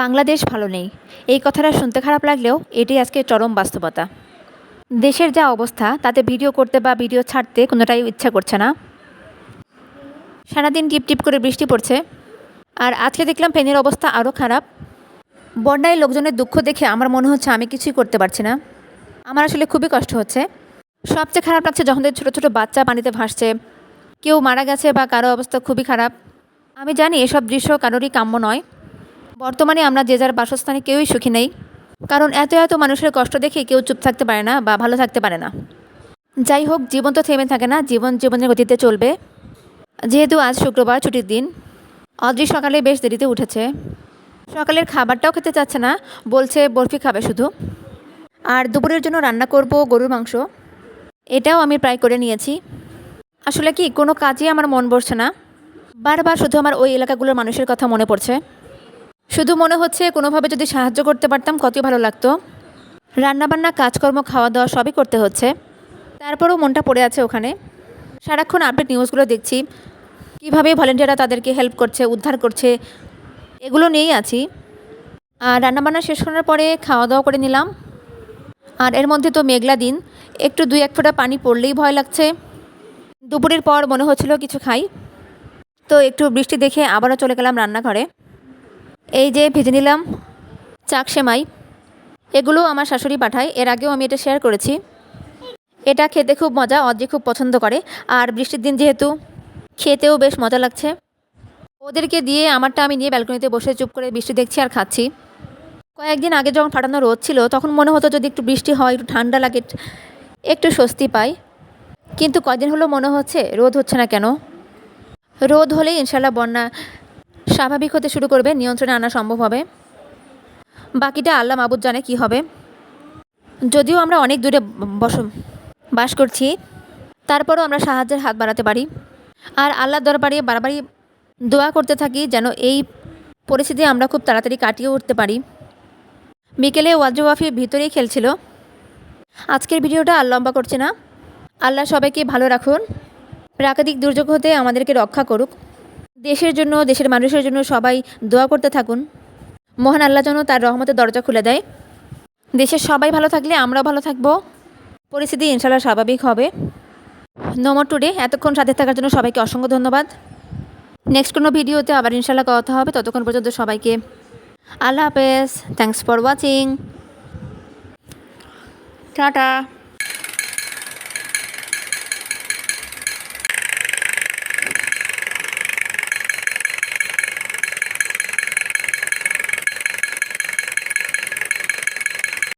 বাংলাদেশ ভালো নেই। এই কথাটা শুনতে খারাপ লাগলেও এটি আজকে চরম বাস্তবতা। দেশের যা অবস্থা, তাতে ভিডিও করতে বা ভিডিও ছাড়তে কোনোটাই ইচ্ছা করছে না। সারাদিন টিপ টিপ করে বৃষ্টি পড়ছে। আর আজকে দেখলাম ফেনের অবস্থা আরও খারাপ। বন্যায় লোকজনের দুঃখ দেখে আমার মনে হচ্ছে আমি কিছুই করতে পারছি না। আমার আসলে খুবই কষ্ট হচ্ছে। সবচেয়ে খারাপ লাগছে যখন ছোটো ছোটো বাচ্চা পানিতে ভাসছে। কেউ মারা গেছে বা কারও অবস্থা খুবই খারাপ। আমি জানি এসব দৃশ্য কারোরই কাম্য নয়। বর্তমানে আমরা যে যার বাসস্থানে কেউই সুখী নেই। কারণ এত এত মানুষের কষ্ট দেখে কেউ চুপ থাকতে পারে না বা ভালো থাকতে পারে না। যাই হোক, জীবন তো থেমে থাকে না, জীবন জীবনের গতিতে চলবে। যেহেতু আজ শুক্রবার, ছুটির দিন। অদ্রি সকালে বেশ দেরিতে উঠেছে। সকালের খাবারটাও খেতে চাচ্ছে না, বলছে বরফি খাবে শুধু। আর দুপুরের জন্য রান্না করব গরুর মাংস। এটাও আমি প্রায় করে নিয়েছি। আসলে কি, কোনো কাজই আমার মন বসছে না। বারবার শুধু আমার ওই এলাকাগুলোর মানুষের কথা মনে পড়ছে। শুধু মনে হচ্ছে কোনোভাবে যদি সাহায্য করতে পারতাম কতই ভালো লাগতো। রান্নাবান্না, কাজকর্ম খাওয়া দাওয়া সবই করতে হচ্ছে। তারপরেও মনটা পড়ে আছে ওখানে। সারাক্ষণ আপডেট নিউজগুলো দেখছি। কীভাবে ভলেন্টিয়াররা তাদেরকে হেল্প করছে, উদ্ধার করছে, এগুলো নিয়েই আছি। আর রান্নাবান্না শেষ করার পরে খাওয়া দাওয়া করে নিলাম। আর এর মধ্যে তো মেঘলা দিন। একটু দুই এক ফোঁটা পানি পড়লেই ভয় লাগছে। দুপুরের পর মনে হচ্ছিল কিছু খাই। তো একটু বৃষ্টি দেখে আবারও চলে গেলাম রান্নাঘরে। এই যে ভেজে নিলাম চাক সেমাই, এগুলো আমার শাশুড়ি পাঠায়, এর আগেও আমি এটা শেয়ার করেছি। এটা খেতে খুব মজা অদ্রি খুব পছন্দ করে, আর বৃষ্টির দিন যেহেতু খেতেও বেশ মজা লাগছে। ওদেরকে দিয়ে আমারটা আমি নিয়ে ব্যালকনিতে বসে চুপ করে বৃষ্টি দেখছি আর খাচ্ছি। কয়েকদিন আগে যখন ফাটানো রোদ ছিল, তখন মনে হতো যদি একটু বৃষ্টি হয়, একটু ঠান্ডা লাগে, একটু স্বস্তি পাই। কিন্তু কদিন হলো মনে হচ্ছে, রোদ হচ্ছে না কেন? রোদ হলেই ইনশাল্লাহ বন্যা স্বাভাবিক হতে শুরু করবে, নিয়ন্ত্রণে আনা সম্ভব হবে। বাকিটা আল্লাহ মাবুদ জানে কি হবে। যদিও আমরা অনেক দূরে বস, বাস করছি, তারপরও আমরা সাহায্যের হাত বাড়াতে পারি। আর আল্লাহর দরবারে বারবারই দোয়া করতে থাকি যেন এই পরিস্থিতি আমরা খুব তাড়াতাড়ি কাটিয়ে উঠতে পারি। বিকেলে ওয়াজওয়াফি ভিতরেই খেলছিল। আজকের ভিডিওটা আর লম্বা করছে না। আল্লাহ সবাইকে ভালো রাখুন। প্রাকৃতিক দুর্যোগ হতে আমাদেরকে রক্ষা করুক। দেশের জন্য, দেশের মানুষের জন্য সবাই দোয়া করতে থাকুন। মহান আল্লাহ যেন তার রহমতের দরজা খুলে দেয়। দেশের সবাই ভালো থাকলে আমরাও ভালো থাকব। পরিস্থিতি ইনশাল্লাহ স্বাভাবিক হবে। নমর টুডে এতক্ষণ সাথে থাকার জন্য সবাইকে অসংখ্য ধন্যবাদ। নেক্সট কোনো ভিডিওতে আবার ইনশাল্লাহ কথা হবে। ততক্ষণ পর্যন্ত সবাইকে আল্লাহ হাফেজ। Thanks for watching tata.